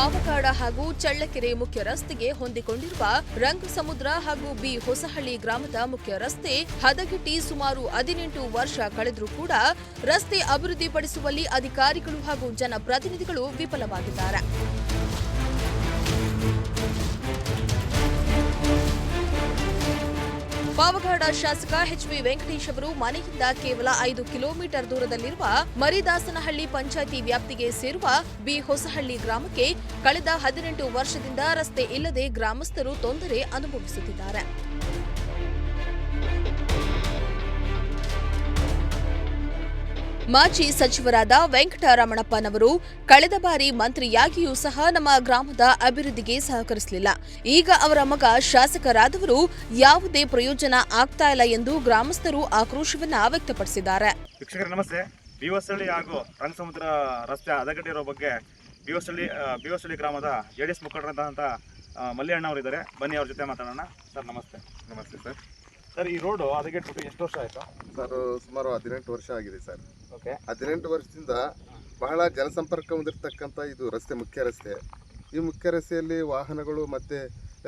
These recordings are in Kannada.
ಪಾವಗಾಡ ಹಾಗೂ ಚಳ್ಳಕೆರೆ ಮುಖ್ಯ ರಸ್ತೆಗೆ ಹೊಂದಿಕೊಂಡಿರುವ ರಂಗಸಮುದ್ರ ಹಾಗೂ ಬಿ ಹೊಸಹಳ್ಳಿ ಗ್ರಾಮದ ಮುಖ್ಯ ರಸ್ತೆ ಹದಗೆಟ್ಟಿ ಸುಮಾರು ಹದಿನೆಂಟು ವರ್ಷ ಕಳೆದರೂ ಕೂಡ ರಸ್ತೆ ಅಭಿವೃದ್ಧಿಪಡಿಸುವಲ್ಲಿ ಅಧಿಕಾರಿಗಳು ಹಾಗೂ ಜನಪ್ರತಿನಿಧಿಗಳು ವಿಫಲವಾಗಿದ್ದಾರೆ. ಪಾವಗಡ ಶಾಸಕ ಎಚ್ ವಿ ವೆಂಕಟೇಶ್ ಅವರು ಮನೆಯಿಂದ ಕೇವಲ ಐದು ಕಿಲೋಮೀಟರ್ ದೂರದಲ್ಲಿರುವ ಮರಿದಾಸನಹಳ್ಳಿ ಪಂಚಾಯಿತಿ ವ್ಯಾಪ್ತಿಗೆ ಸೇರುವ ಬಿ ಹೊಸಹಳ್ಳಿ ಗ್ರಾಮಕ್ಕೆ ಕಳೆದ ಹದಿನೆಂಟು ವರ್ಷದಿಂದ ರಸ್ತೆ ಇಲ್ಲದೆ ಗ್ರಾಮಸ್ಥರು ತೊಂದರೆ ಅನುಭವಿಸುತ್ತಿದ್ದಾರೆ. ಮಾಜಿ ಸಚಿವರಾದ ವೆಂಕಟರಮಣಪ್ಪನವರು ಕಳೆದ ಬಾರಿ ಮಂತ್ರಿಯಾಗಿಯೂ ಸಹ ನಮ್ಮ ಗ್ರಾಮದ ಅಭಿವೃದ್ಧಿಗೆ ಸಹಕರಿಸಲಿಲ್ಲ. ಈಗ ಅವರ ಮಗ ಶಾಸಕರಾದವರು ಯಾವುದೇ ಪ್ರಯೋಜನ ಆಗ್ತಾ ಇಲ್ಲ ಎಂದು ಗ್ರಾಮಸ್ಥರು ಆಕ್ರೋಶವನ್ನ ವ್ಯಕ್ತಪಡಿಸಿದ್ದಾರೆ. ವೀಕ್ಷಕರೇ ನಮಸ್ತೆ. ಬಿವಸಳ್ಳಿ ಹಾಗೂ ರಂಗಸಮುದ್ರ ರಸ್ತೆ ಹದಗೆಟ್ಟಿರೋ ಬಗ್ಗೆ ಬಿವಸಳ್ಳಿ ಬಿವಸಳ್ಳಿ ಗ್ರಾಮದ ಜೆ ಡಿ ಎಸ್ ಮುಖಂಡರಂತಹ ಮಲ್ಲಿ ಅಣ್ಣ ಅವರು ಇದ್ದಾರೆ ಬನ್ನಿ ಅವ್ರ ಜೊತೆ ಮಾತಾಡೋಣ. ಸರ್ ನಮಸ್ತೆ. ನಮಸ್ತೆ ಸರ್. ಸರ್ ಈ ರೋಡು ಅದಕ್ಕೆ ಎಷ್ಟು ವರ್ಷ ಆಯಿತು? ಸರ್ ಸುಮಾರು ಹದಿನೆಂಟು ವರ್ಷ ಆಗಿದೆ ಸರ್ ಓಕೆ ಹದಿನೆಂಟು ವರ್ಷದಿಂದ ಬಹಳ ಜನಸಂಪರ್ಕ ಹೊಂದಿರತಕ್ಕಂಥ ಇದು ರಸ್ತೆ ಮುಖ್ಯ ರಸ್ತೆ. ಈ ಮುಖ್ಯ ರಸ್ತೆಯಲ್ಲಿ ವಾಹನಗಳು ಮತ್ತು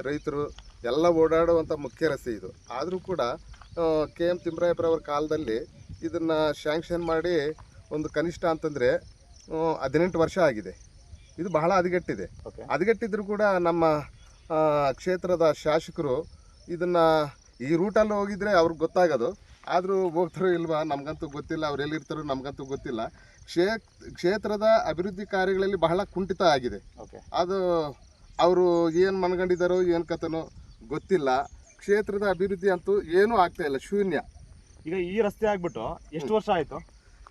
ರೈತರು ಎಲ್ಲ ಓಡಾಡುವಂಥ ಮುಖ್ಯ ರಸ್ತೆ ಇದು. ಆದರೂ ಕೂಡ ಕೆ ಎಂ ತಿಮ್ರಾಯಪ್ಪರವರ ಕಾಲದಲ್ಲಿ ಇದನ್ನು ಶ್ಯಾಂಕ್ಷನ್ ಮಾಡಿ ಒಂದು ಕನಿಷ್ಠ ಅಂತಂದರೆ ಹದಿನೆಂಟು ವರ್ಷ ಆಗಿದೆ. ಇದು ಬಹಳ ಹದಗೆಟ್ಟಿದೆ. ಹದಗೆಟ್ಟಿದ್ರು ಕೂಡ ನಮ್ಮ ಕ್ಷೇತ್ರದ ಶಾಸಕರು ಇದನ್ನು ಈ ರೂಟಲ್ಲಿ ಹೋಗಿದ್ರೆ ಅವ್ರಿಗೆ ಗೊತ್ತಾಗೋದು. ಆದರೂ ಹೋಗ್ತಾರೋ ಇಲ್ವಾ ನಮಗಂತೂ ಗೊತ್ತಿಲ್ಲ ಅವ್ರು ಎಲ್ಲಿರ್ತಾರೋ ನಮಗಂತೂ ಗೊತ್ತಿಲ್ಲ. ಕ್ಷೇ ಕ್ಷೇತ್ರದ ಅಭಿವೃದ್ಧಿ ಕಾರ್ಯಗಳಲ್ಲಿ ಬಹಳ ಕುಂಠಿತ ಆಗಿದೆ. ಓಕೆ ಅದು ಅವರು ಏನು ಮನ್ಕೊಂಡಿದ್ದಾರೋ ಏನು ಕಥನೋ ಗೊತ್ತಿಲ್ಲ. ಕ್ಷೇತ್ರದ ಅಭಿವೃದ್ಧಿ ಅಂತೂ ಏನೂ ಆಗ್ತಾ ಇಲ್ಲ ಶೂನ್ಯ. ಈಗ ಈ ರಸ್ತೆ ಆಗ್ಬಿಟ್ಟು ಎಷ್ಟು ವರ್ಷ ಆಯಿತು?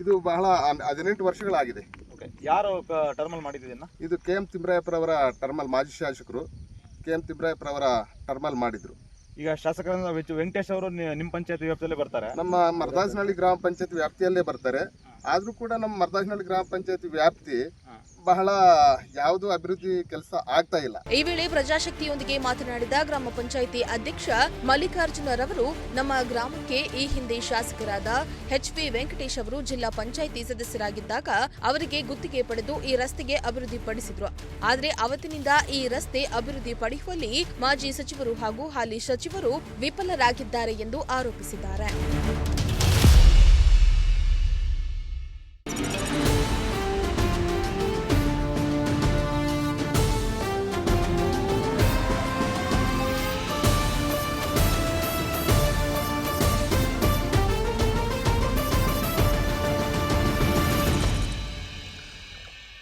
ಇದು ಬಹಳ ಹದಿನೆಂಟು ವರ್ಷಗಳಾಗಿದೆ. ಓಕೆ ಯಾರು ಟರ್ಮಲ್ ಮಾಡಿದ್ದೀನ ಇದು ಕೆ ಎಂ ತಿಮ್ರಾಯಪ್ಪರವರ ಟರ್ಮಲ್ ಮಾಜಿ ಶಾಸಕರು ಕೆ ಎಂ ತಿಮ್ರಾಯಪ್ಪರವರ ಟರ್ಮಲ್ ಮಾಡಿದರು. ಈಗ ಶಾಸಕರ ವೆಂಕಟೇಶ್ ಅವರು ನಿಮ್ಮ ಪಂಚಾಯತ್ ವ್ಯಾಪ್ತಿಯಲ್ಲೇ ಬರ್ತಾರೆ. ನಮ್ಮ ಮರದಾಸನಹಳ್ಳಿ ಗ್ರಾಮ ಪಂಚಾಯತ್ ವ್ಯಾಪ್ತಿಯಲ್ಲೇ ಬರ್ತಾರೆ. ಆದರೂ ಕೂಡ ನಮ್ಮ ಮರದಾಸನಹಳ್ಳಿ ಗ್ರಾಮ ಪಂಚಾಯತ್ ವ್ಯಾಪ್ತಿ ಬಹಳ ಯಾವುದು ಅಭಿವೃದ್ಧಿ ಕೆಲಸ ಆಗ್ತಾ ಇಲ್ಲ. ಈ ವೇಳೆ ಪ್ರಜಾಶಕ್ತಿಯೊಂದಿಗೆ ಮಾತನಾಡಿದ ಗ್ರಾಮ ಪಂಚಾಯಿತಿ ಅಧ್ಯಕ್ಷ ಮಲ್ಲಿಕಾರ್ಜುನರವರು ನಮ್ಮ ಗ್ರಾಮಕ್ಕೆ ಈ ಹಿಂದೆ ಶಾಸಕರಾದ ಎಚ್ ವಿ ವೆಂಕಟೇಶ್ ಅವರು ಜಿಲ್ಲಾ ಪಂಚಾಯಿತಿ ಸದಸ್ಯರಾಗಿದ್ದಾಗ ಅವರಿಗೆ ಗುತ್ತಿಗೆ ಪಡೆದು ಈ ರಸ್ತೆಗೆ ಅಭಿವೃದ್ಧಿ ಪಡಿಸಿದ್ರು ಆದರೆ ಅವತ್ತಿನಿಂದ ಈ ರಸ್ತೆ ಅಭಿವೃದ್ಧಿ ಪಡೆಯುವಲ್ಲಿ ಮಾಜಿ ಸಚಿವರು ಹಾಗೂ ಹಾಲಿ ಸಚಿವರು ವಿಫಲರಾಗಿದ್ದಾರೆ ಎಂದು ಆರೋಪಿಸಿದ್ದಾರೆ.